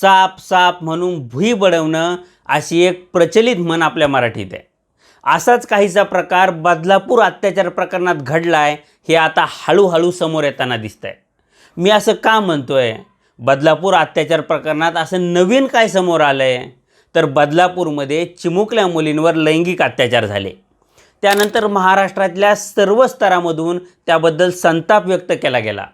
साप साप म्हणून भुई बडवणं अशी एक प्रचलित म्हण आपल्या मराठीत आहे. असाच काहीसा प्रकार बदलापूर अत्याचार प्रकरणात घडला आहे हे आता हळूहळू समोर येताना दिसत आहे मी असं का म्हणतो आहे बदलापूर अत्याचार प्रकरणात असं नवीन काय समोर आलं आहे तर बदलापूरमध्ये चिमुकल्या मुलींवर लैंगिक अत्याचार झाले. त्यानंतर महाराष्ट्रातल्या सर्व स्तरामधून त्याबद्दल संताप व्यक्त केला गेला.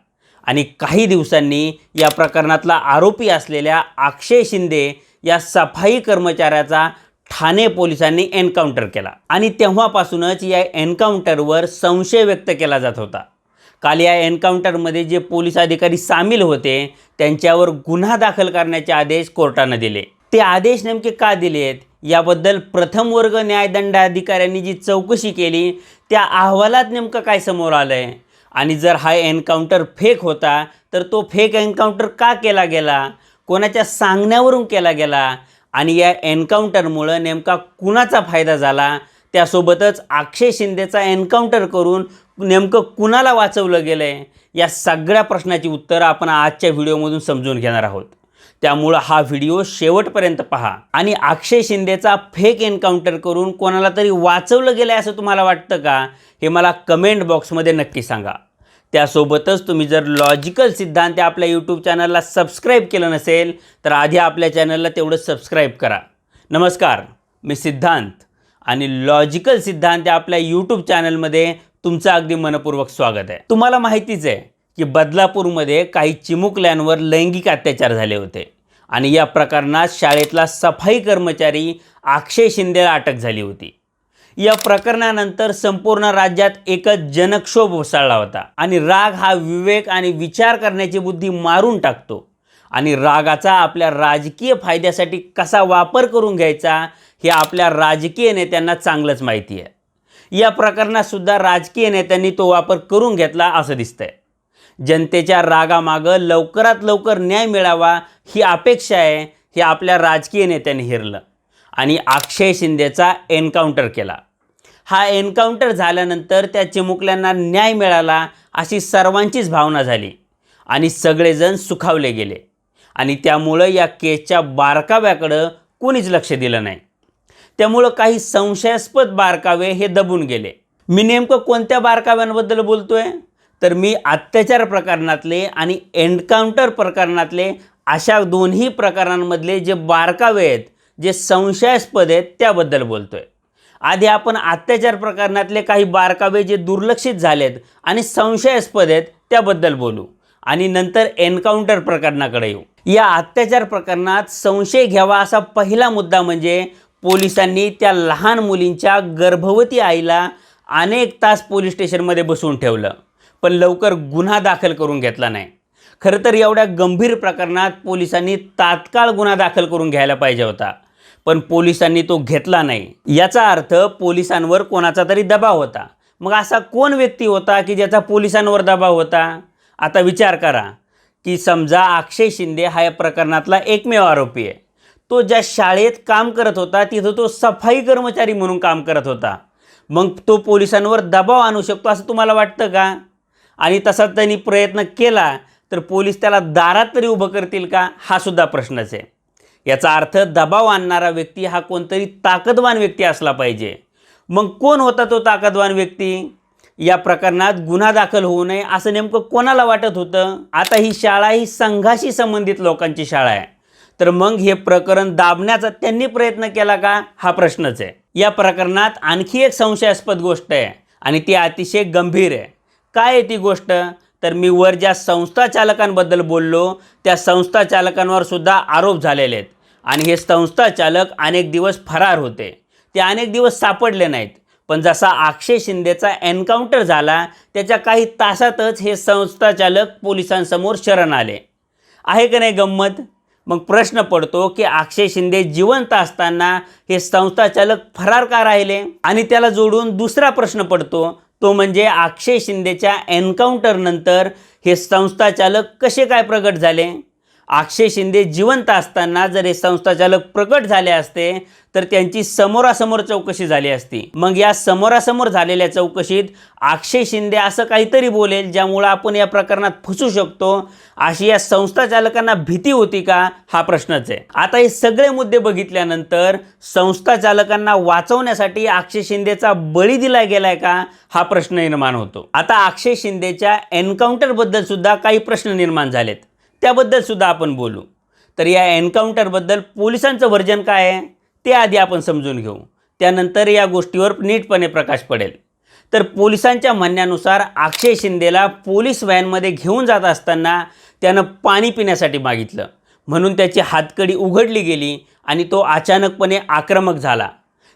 आणि काही दिवसांनी या प्रकरणातला आरोपी असलेल्या अक्षय शिंदे या सफाई कर्मचाऱ्याचा ठाणे पोलिसांनी एन्काउंटर केला. आणि तेव्हापासूनच या एन्काउंटरवर संशय व्यक्त केला जात होता. काल या एन्काउंटरमध्ये जे पोलीस अधिकारी सामील होते त्यांच्यावर गुन्हा दाखल करण्याचे आदेश कोर्टानं दिले. ते आदेश नेमके का दिले आहेत याबद्दल प्रथम वर्ग न्यायदंडाधिकाऱ्यांनी जी चौकशी केली त्या अहवालात नेमकं काय समोर आलं आहे आणि जर हा एन्काउंटर फेक होता तर तो फेक एन्काउंटर का केला गेला? कोणाच्या सांगण्यावरून केला गेला? आणि या एन्काउंटरमुळं नेमका कुणाचा फायदा झाला? त्यासोबतच अक्षय शिंदेचा एन्काउंटर करून नेमकं कुणाला वाचवलं गेलं आहे या सगळ्या प्रश्नाची उत्तरं आपण आजच्या व्हिडिओमधून समजून घेणार आहोत. त्यामुळं हा व्हिडिओ शेवटपर्यंत पहा. आणि अक्षय शिंदेचा फेक एन्काउंटर करून कोणाला तरी वाचवलं गेलं आहे असं तुम्हाला वाटतं का? हे मला कमेंट बॉक्समध्ये नक्की सांगा. त्यासोबतच तुम्ही जर लॉजिकल सिद्धांत या आपल्या यूट्यूब चॅनलला सबस्क्राईब केलं नसेल तर आधी आपल्या चॅनलला तेवढं सबस्क्राईब करा. नमस्कार मी सिद्धांत आणि लॉजिकल सिद्धांत या आपल्या यूट्यूब चॅनलमध्ये तुमचं अगदी मनपूर्वक स्वागत आहे. तुम्हाला माहितीच आहे की बदलापूरमध्ये काही चिमुकल्यांवर लैंगिक अत्याचार झाले होते आणि या प्रकरणात शाळेतला सफाई कर्मचारी अक्षय शिंदेला अटक झाली होती. या प्रकरणानंतर संपूर्ण राज्यात एकच जनक्षोभ उसळला होता. आणि राग हा विवेक आणि विचार करण्याची बुद्धी मारून टाकतो. आणि रागाचा आपल्या राजकीय फायद्यासाठी कसा वापर करून घ्यायचा हे आपल्या राजकीय नेत्यांना चांगलंच माहिती आहे. या प्रकरणात सुद्धा राजकीय नेत्यांनी तो वापर करून घेतला असं दिसतंय. जनतेच्या रागामागं लवकरात लवकर न्याय मिळावा ही अपेक्षा आहे हे आपल्या राजकीय नेत्यांनी हिरलं. आणि अक्षय शिंदेचा एन्काउंटर केला. हा एन्काउंटर झाल्यानंतर त्या चिमुकल्यांना न्याय मिळाला अशी सर्वांचीच भावना झाली आणि सगळेजण सुखावले गेले. आणि त्यामुळं या केसच्या बारकाव्याकडं कोणीच लक्ष दिलं नाही. त्यामुळं काही संशयास्पद बारकावे हे दबून गेले. मी नेमकं कोणत्या बारकाव्यांबद्दल बोलतोय? तर मी अत्याचार प्रकरणातले आणि एन्काउंटर प्रकरणातले अशा दोन्ही प्रकरणांमधले जे बारकावे आहेत जे संशयास्पद आहेत त्याबद्दल बोलतोय. आधी आपण अत्याचार प्रकरणातले काही बारकावे जे दुर्लक्षित झालेत आणि संशयास्पद आहेत त्याबद्दल बोलू. आणि नंतर एन्काउंटर प्रकरणाकडे येऊ. या अत्याचार प्रकरणात संशय घ्यावा असा पहिला मुद्दा म्हणजे पोलिसांनी त्या लहान मुलींच्या गर्भवती आईला अनेक तास पोलीस स्टेशनमध्ये बसवून ठेवलं. पण लवकर गुन्हा दाखल करून घेतला नाही. खरं तर एवढ्या गंभीर प्रकरणात पोलिसांनी तात्काळ गुन्हा दाखल करून घ्यायला पाहिजे होता. पण पोलिसांनी तो घेतला नाही. याचा अर्थ पोलिसांवर कोणाचा तरी दबाव होता. मग असा कोण व्यक्ती होता की ज्याचा पोलिसांवर दबाव होता? आता विचार करा की समजा अक्षय शिंदे हा या प्रकरणातला एकमेव आरोपी आहे. तो ज्या शाळेत काम करत होता तिथं तो सफाई कर्मचारी म्हणून काम करत होता. मग तो पोलिसांवर दबाव आणू शकतो असं तुम्हाला वाटतं का? आणि तसा त्यांनी प्रयत्न केला तर पोलीस त्याला दारात तरी उभं करतील का? हा सुद्धा प्रश्नच आहे. याचा अर्थ दबाव आणणारा व्यक्ती हा कोणतरी ताकदवान व्यक्ती असला पाहिजे. मग कोण होता तो ताकदवान व्यक्ती? या प्रकरणात गुन्हा दाखल होऊ नये असं नेमकं कोणाला वाटत होतं? आता ही शाळा ही संघाशी संबंधित लोकांची शाळा आहे. तर मग हे प्रकरण दाबण्याचा त्यांनी प्रयत्न केला का? हा प्रश्नच आहे. या प्रकरणात आणखी एक संशयास्पद गोष्ट आहे आणि ती अतिशय गंभीर आहे. काय आहे ती गोष्ट? तर मी वर ज्या संस्था चालकांबद्दल बोललो त्या संस्था चालकांवर सुद्धा आरोप झालेले आहेत. आणि हे संस्था चालक अनेक दिवस फरार होते. ते अनेक दिवस सापडले नाहीत. पण जसा अक्षय शिंदेचा एन्काउंटर झाला त्याच्या काही तासातच हे संस्था चालक पोलिसांसमोर शरण आले. आहे का नाही गंमत? मग प्रश्न पडतो की अक्षय शिंदे जिवंत असताना हे संस्था चालक फरार का राहिले? आणि त्याला जोडून दुसरा प्रश्न पडतो तो म्हणजे अक्षय शिंदेच्या एन्काउंटरनंतर हे संस्था चालक कसे काय प्रगट झाले? अक्षय शिंदे जिवंत असताना जर हे संस्थाचालक प्रकट झाले असते तर त्यांची समोरासमोर चौकशी झाली असती. मग या समोरासमोर झालेल्या चौकशीत अक्षय शिंदे असं काहीतरी बोलेल ज्यामुळं आपण या प्रकरणात फसू शकतो. अशी या संस्था चालकांना भीती होती का? हा प्रश्नच आहे. आता हे सगळे मुद्दे बघितल्यानंतर संस्था चालकांना वाचवण्यासाठी अक्षय शिंदेचा बळी दिला गेलाय का? हा प्रश्न निर्माण होतो. आता अक्षय शिंदेच्या एन्काउंटरबद्दल सुद्धा काही प्रश्न निर्माण झालेत. त्याबद्दल सुद्धा आपण बोलू. तर या एन्काउंटरबद्दल पोलिसांचं व्हर्जन काय आहे ते आधी आपण समजून घेऊ. त्यानंतर या गोष्टीवर नीटपणे प्रकाश पडेल. तर पोलिसांच्या म्हणण्यानुसार अक्षय शिंदेला पोलीस व्हॅनमध्ये घेऊन जात असताना त्यानं पाणी पिण्यासाठी मागितलं. म्हणून त्याची हातकडी उघडली गेली आणि तो अचानकपणे आक्रमक झाला.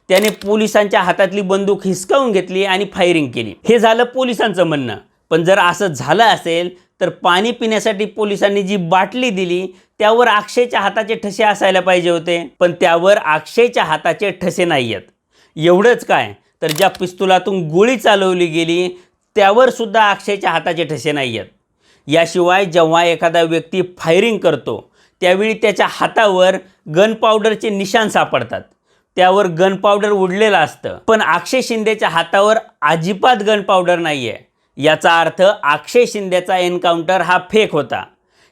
त्याने पोलिसांच्या हातातली बंदूक हिसकावून घेतली आणि फायरिंग केली. हे झालं पोलिसांचं म्हणणं. पण जर असं झालं असेल तर पाणी पिण्यासाठी पोलिसांनी जी बाटली दिली त्यावर अक्षयच्या हाताचे ठसे असायला पाहिजे होते. पण त्यावर अक्षयच्या हाताचे ठसे नाही आहेत एवढंच काय? तर ज्या पिस्तुलातून गोळी चालवली गेली त्यावर सुद्धा अक्षयच्या हाताचे ठसे नाही आहेत याशिवाय जेव्हा एखादा व्यक्ती फायरिंग करतो त्यावेळी त्याच्या हातावर गन पावडरचे निशाण सापडतात. त्यावर गन पावडर उडलेलं असतं. पण अक्षय शिंदेच्या हातावर अजिबात गन पावडर नाही आहे याचा अर्थ अक्षय शिंदेचा एन्काउंटर हा फेक होता.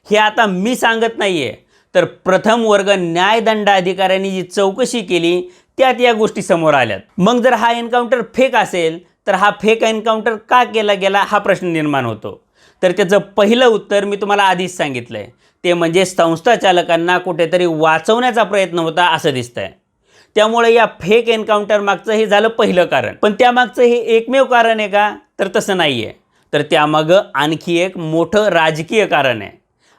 हे आता मी सांगत नाही आहे तर प्रथम वर्ग न्यायदंड अधिकाऱ्यांनी जी चौकशी केली त्यात या गोष्टी समोर आल्यात. मग जर हा एन्काउंटर फेक असेल तर हा फेक एन्काउंटर का केला गेला हा प्रश्न निर्माण होतो. तर त्याचं पहिलं उत्तर मी तुम्हाला आधीच सांगितलं आहे ते म्हणजे संस्था चालकांना कुठेतरी वाचवण्याचा प्रयत्न होता असं दिसतंय. त्यामुळे या फेक एन्काउंटर मागचं हे झालं पहिलं कारण. पण त्यामागचं हे एकमेव कारण आहे का? तर तसं नाही आहे तर त्यामागं आणखी एक मोठं राजकीय कारण आहे.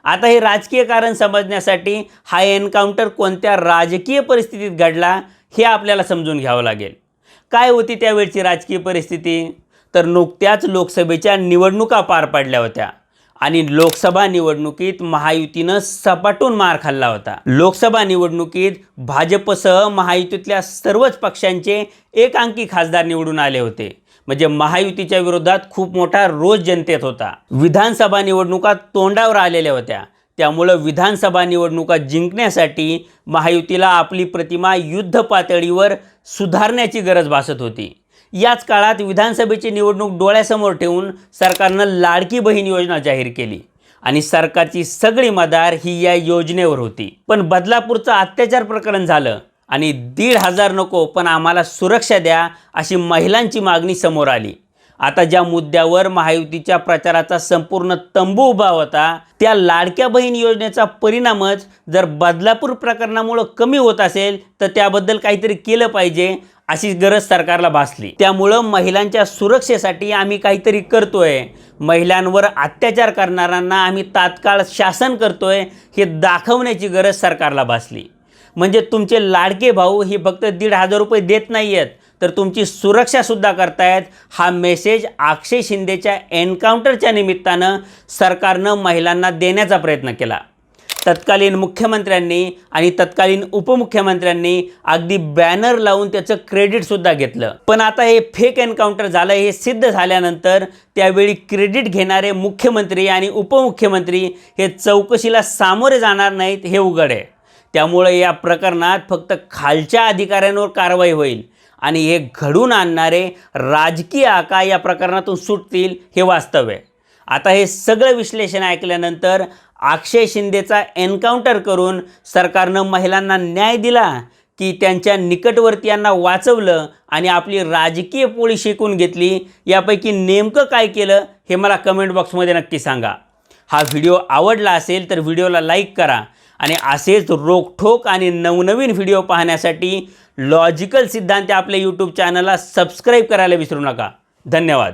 आता हे राजकीय कारण समजण्यासाठी हा एन्काउंटर कोणत्या राजकीय परिस्थितीत घडला हे आपल्याला समजून घ्यावं लागेल. काय होती त्यावेळची राजकीय परिस्थिती? तर नुकत्याच लोकसभेच्या निवडणुका पार पाडल्या होत्या. आणि लोकसभा निवडणुकीत महायुतीनं सपाटून मार खाल्ला होता. लोकसभा निवडणुकीत भाजपसह महायुतीतल्या सर्वच पक्षांचे एकांकी खासदार निवडून आले होते. म्हणजे महायुतीच्या विरोधात खूप मोठा रोष जनतेत होता. विधानसभा निवडणुका तोंडावर आलेल्या होत्या. त्यामुळं विधानसभा निवडणुका जिंकण्यासाठी महायुतीला आपली प्रतिमा युद्ध पातळीवर सुधारण्याची गरज भासत होती. याच काळात विधानसभेची निवडणूक डोळ्यासमोर ठेवून सरकारनं लाडकी बहीण योजना जाहीर केली. आणि सरकारची सगळी मदार ही या योजनेवर होती. पण बदलापूरचं अत्याचार प्रकरण झालं आणि दीड हजार नको पण आम्हाला सुरक्षा द्या अशी महिलांची मागणी समोर आली. आता ज्या मुद्द्यावर महायुतीच्या प्रचाराचा संपूर्ण तंबू उभा होता त्या लाडक्या बहीण योजनेचा परिणामच जर बदलापूर प्रकरणामुळं कमी होत असेल तर त्याबद्दल काहीतरी केलं पाहिजे. अशी गरज सरकारला भासली. त्यामुळं महिलांच्या सुरक्षेसाठी आम्ही काहीतरी करतोय. महिलांवर अत्याचार करणाऱ्यांना आम्ही तात्काळ शासन करतोय हे दाखवण्याची गरज सरकारला भासली. म्हणजे तुमचे लाडके भाऊ हे फक्त दीड हजार रुपये देत नाही आहेत तर तुमची सुरक्षासुद्धा करतायत. हा मेसेज अक्षय शिंदेच्या एन्काउंटरच्या निमित्तानं सरकारनं महिलांना देण्याचा प्रयत्न केला. तत्कालीन मुख्यमंत्र्यांनी आणि तत्कालीन उपमुख्यमंत्र्यांनी अगदी बॅनर लावून त्याचं क्रेडिटसुद्धा घेतलं. पण आता हे फेक एन्काउंटर झालं हे सिद्ध झाल्यानंतर त्यावेळी क्रेडिट घेणारे मुख्यमंत्री आणि उपमुख्यमंत्री हे चौकशीला सामोरे जाणार नाहीत हे उघड आहे. त्यामुळे या प्रकरणात फक्त खालच्या अधिकाऱ्यांवर कारवाई होईल आणि हे घडून आणणारे राजकीय आका या प्रकरणातून सुटतील हे वास्तव आहे. आता हे सगळं विश्लेषण ऐकल्यानंतर अक्षय शिंदेचा एन्काउंटर करून सरकारनं महिलांना न्याय दिला की त्यांच्या निकटवर्तीयांना वाचवलं आणि आपली राजकीय पोळी शिकून घेतली यापैकी नेमकं काय केलं हे मला कमेंट बॉक्समध्ये नक्की सांगा. हा व्हिडिओ आवडला असेल तर व्हिडिओला लाईक करा आणि असेच रोखठोक आणि नवनवीन व्हिडिओ पाहण्यासाठी लॉजिकल सिद्धांत आपल्या यूट्यूब चॅनलला सबस्क्राईब करायला विसरू नका. धन्यवाद.